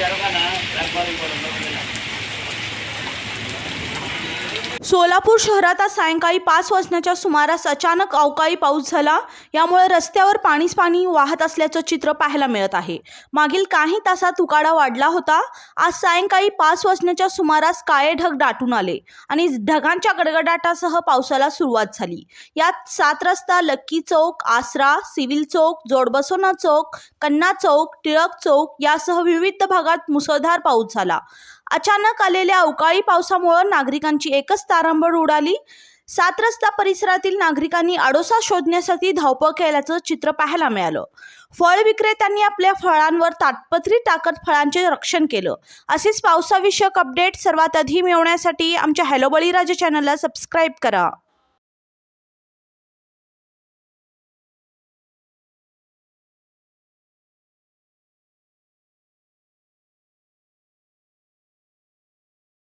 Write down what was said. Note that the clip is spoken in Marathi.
జరగనా सोलापूर शहरात आज सायंकाळी पाच वाजण्याच्या सुमारास अचानक अवकाळी पाऊस झाला. यामुळे रस्त्यावर पाणीच पाणी वाहत असल्याचं चित्र पाहायला मिळत आहे. मागील काही तासात उकाडा वाढला होता. आज सायंकाळी पाच वाजण्याच्या सुमारास काळे ढग दाटून आले आणि ढगांच्या गडगडाटासह पावसाला सुरुवात झाली. यात सात रस्ता लक्की चौक आसरा सिव्हिल चौक जोडबसोना चौक कन्ना चौक टिळक चौक यासह विविध भागात मुसळधार पाऊस झाला. अचानक आलेल्या अवकाळी पावसामुळे नागरिकांची एकच तारांबळ उडाली. सात रस्ता परिसरातील नागरिकांनी आडोसा शोधण्यासाठी धावपळ केल्याचं चित्र पाहायला मिळालं. फळ विक्रेत्यांनी आपल्या फळांवर ताटपत्री टाकत फळांचे रक्षण केलं. असेच पावसाविषयक अपडेट सर्वात आधी मिळवण्यासाठी आमच्या हॅलो बळीराजा चॅनलला सबस्क्राईब करा.